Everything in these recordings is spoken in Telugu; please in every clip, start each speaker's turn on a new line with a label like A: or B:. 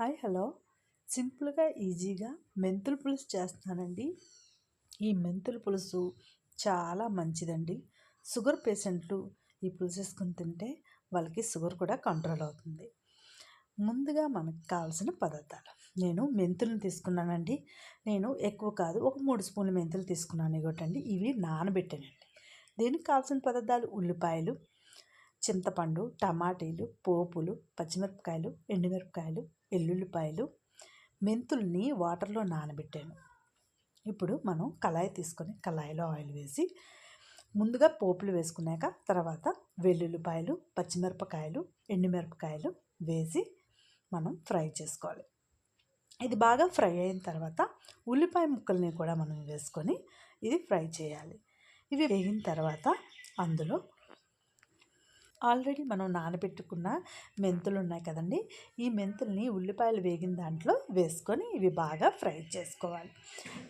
A: Hi hello. సింపుల్గా ఈజీగా మెంతుల పులుసు చేస్తున్నానండి. ఈ మెంతుల పులుసు చాలా మంచిదండి. షుగర్ పేషెంట్లు ఈ పులుసు వేసుకుని తింటే వాళ్ళకి షుగర్ కూడా కంట్రోల్ అవుతుంది. ముందుగా మనకు కావాల్సిన పదార్థాలు. నేను మెంతులను తీసుకున్నానండి. నేను ఎక్కువ కాదు ఒక మూడు స్పూన్ల మెంతులు తీసుకున్నాను ఇవ్వటండి ఇవి నానబెట్టానండి. దీనికి కావాల్సిన పదార్థాలు ఉల్లిపాయలు చింతపండు టమాటీలు పోపులు పచ్చిమిరపకాయలు ఎండుమిరపకాయలు ఎల్లుల్లిపాయలు మెంతుల్ని వాటర్లో నానబెట్టాను. ఇప్పుడు మనం కళాయి తీసుకొని కళాయిలో ఆయిల్ వేసి ముందుగా పోపులు వేసుకున్నాక తర్వాత వెల్లుల్లిపాయలు పచ్చిమిరపకాయలు ఎండుమిరపకాయలు వేసి మనం ఫ్రై చేసుకోవాలి. ఇది బాగా ఫ్రై అయిన తర్వాత ఉల్లిపాయ ముక్కల్ని కూడా మనం వేసుకొని ఇది ఫ్రై చేయాలి. ఇవి వేగిన తర్వాత అందులో ఆల్రెడీ మనం నానబెట్టుకున్న మెంతులు ఉన్నాయి కదండి. ఈ మెంతుల్ని ఉల్లిపాయలు వేగిన దాంట్లో వేసుకొని ఇవి బాగా ఫ్రై చేసుకోవాలి.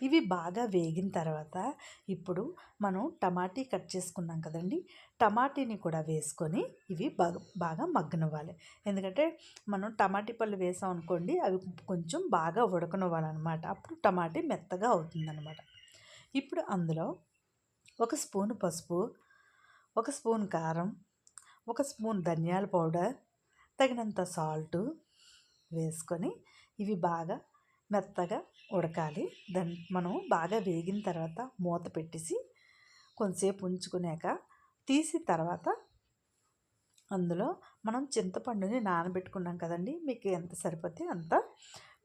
A: ఇవి బాగా వేగిన తర్వాత ఇప్పుడు మనం టమాటీ కట్ చేసుకున్నాం కదండి. టమాటీని కూడా వేసుకొని ఇవి బాగా బాగా మగ్గనివ్వాలి. ఎందుకంటే మనం టమాటీ పళ్ళు వేసాం అనుకోండి అవి కొంచెం బాగా ఉడకనివ్వాలన్నమాట. అప్పుడు టమాటీ మెత్తగా అవుతుందన్నమాట. ఇప్పుడు అందులో ఒక స్పూన్ పసుపు ఒక స్పూన్ కారం ఒక స్పూన్ ధనియాల పౌడర్ తగినంత సాల్ట్ వేసుకొని ఇవి బాగా మెత్తగా ఉడకాలి. దాన్ని మనం బాగా వేగిన తర్వాత మూత పెట్టేసి కొంతసేపు ఉంచుకున్నాక తీసి తర్వాత అందులో మనం చింతపండుని నానబెట్టుకున్నాం కదండి మీకు ఎంత సరిపోతే అంత.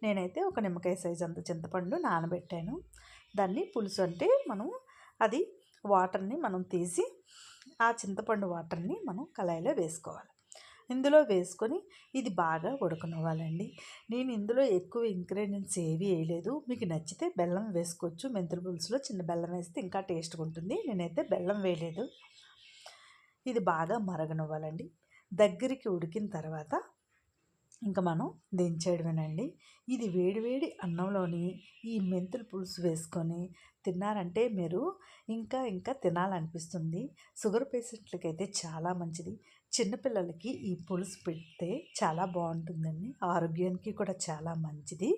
A: నేనైతే ఒక నిమ్మకాయ సైజు అంత చింతపండు నానబెట్టాను. దాన్ని పులుసు అంటే మనం అది వాటర్ని మనం తీసి ఆ చింతపండు వాటర్ని మనం కళాయిలో వేసుకోవాలి. ఇందులో వేసుకొని ఇది బాగా ఉడకనివ్వాలండి. నేను ఇందులో ఎక్కువ ఇంగ్రీడియంట్స్ ఏవి వేయలేదు. మీకు నచ్చితే బెల్లం వేసుకోవచ్చు. మెంతుల పులుసులో చిన్న బెల్లం వేస్తే ఇంకా టేస్ట్గా ఉంటుంది. నేనైతే బెల్లం వేయలేదు. ఇది బాగా మరగనివ్వాలండి. దగ్గరికి ఉడికిన తర్వాత ఇంకా మనం దించేయడమేనండి. ఇది వేడివేడి అన్నంలోని ఈ మెంతుల పులుసు వేసుకొని తిన్నారంటే మీరు ఇంకా ఇంకా తినాలనిపిస్తుంది. షుగర్ పేషెంట్లకి అయితే చాలా మంచిది. చిన్నపిల్లలకి ఈ పులుసు పెడితే చాలా బాగుంటుందండి. ఆరోగ్యానికి కూడా చాలా మంచిది.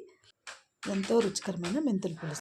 A: ఎంతో రుచికరమైన మెంతుల పులుసు.